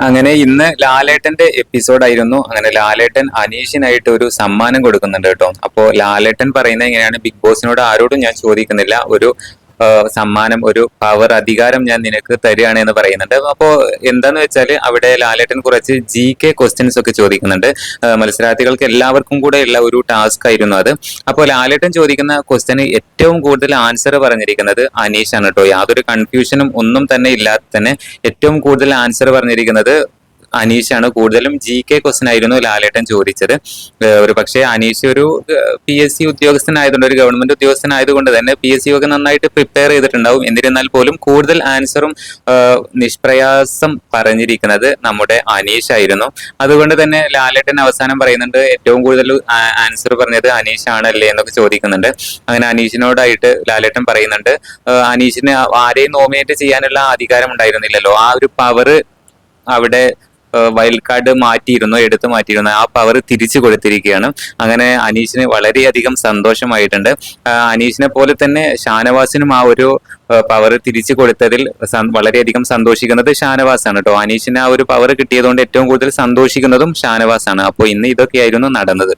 അങ്ങനെ ഇന്ന് ലാലേട്ടന്റെ എപ്പിസോഡ് ആയിരുന്നു. അങ്ങനെ ലാലേട്ടൻ അനീഷിനായിട്ട് ഒരു സമ്മാനം കൊടുക്കുന്നുണ്ട് കേട്ടോ. അപ്പോ ലാലേട്ടൻ പറയുന്നത് എങ്ങനെയാണ് ബിഗ് ബോസിനോട് ആരോടും ഞാൻ ചോദിക്കുന്നില്ല. ഒരു സമ്മാനം ഒരു പവർ അധികാരം ഞാൻ നിനക്ക് തരികയാണ് എന്ന് പറയുന്നുണ്ട്. അപ്പോ എന്താന്ന് വെച്ചാൽ അവിടെ ലാലേട്ടൻ കുറച്ച് ജി കെ ക്വസ്റ്റ്യൻസ് ഒക്കെ ചോദിക്കുന്നുണ്ട്. മത്സരാർത്ഥികൾക്ക് എല്ലാവർക്കും കൂടെ ഉള്ള ഒരു ടാസ്ക് ആയിരുന്നു അത്. അപ്പോൾ ലാലേട്ടൻ ചോദിക്കുന്ന ക്വസ്റ്റ്യന് ഏറ്റവും കൂടുതൽ ആൻസർ പറഞ്ഞിരിക്കുന്നത് അനീഷാണ് കേട്ടോ. യാതൊരു കൺഫ്യൂഷനും ഒന്നും തന്നെ ഇല്ലാതെ തന്നെ ഏറ്റവും കൂടുതൽ ആൻസർ പറഞ്ഞിരിക്കുന്നത് അനീഷാണ് കൂടുതലും ജി കെ ക്വസ്റ്റൻ ആയിരുന്നു ലാലേട്ടൻ ചോദിച്ചത്. ഒരു പക്ഷേ അനീഷ് ഒരു പി എസ് സി ഉദ്യോഗസ്ഥനായതുകൊണ്ട് ഒരു ഗവൺമെന്റ് ഉദ്യോഗസ്ഥനായതുകൊണ്ട് തന്നെ പി എസ് സി ഒക്കെ നന്നായിട്ട് പ്രിപ്പയർ ചെയ്തിട്ടുണ്ടാവും. എന്നിരുന്നാൽ പോലും കൂടുതൽ ആൻസറും നിഷ്പ്രയാസം പറഞ്ഞിരിക്കുന്നത് നമ്മുടെ അനീഷ് ആയിരുന്നു. അതുകൊണ്ട് തന്നെ ലാലേട്ടൻ അവസാനം പറയുന്നുണ്ട് ഏറ്റവും കൂടുതൽ ആൻസർ പറഞ്ഞത് അനീഷ് ആണല്ലേ എന്നൊക്കെ ചോദിക്കുന്നുണ്ട്. അങ്ങനെ അനീഷിനോടായിട്ട് ലാലേട്ടൻ പറയുന്നുണ്ട് അനീഷിന് ആരെയും നോമിനേറ്റ് ചെയ്യാനുള്ള അധികാരം ഉണ്ടായിരുന്നില്ലല്ലോ. ആ ഒരു പവർ അവിടെ വൈൽഡ് കാർഡ് മാറ്റിയിരുന്നു എടുത്തു മാറ്റിയിരുന്നു ആ പവർ തിരിച്ചു കൊടുത്തിരിക്കുകയാണ്. അങ്ങനെ അനീഷിന് വളരെയധികം സന്തോഷമായിട്ടുണ്ട്. അനീഷിനെ പോലെ തന്നെ ഷാനവാസിനും ആ ഒരു പവർ തിരിച്ചു കൊടുത്തതിൽ വളരെയധികം സന്തോഷിക്കുന്നത് ഷാനവാസാണ് കേട്ടോ. അനീഷിന് ആ ഒരു പവർ കിട്ടിയതുകൊണ്ട് ഏറ്റവും കൂടുതൽ സന്തോഷിക്കുന്നതും ഷാനവാസാണ്. അപ്പോൾ ഇന്ന് ഇതൊക്കെയായിരുന്നു നടന്നത്.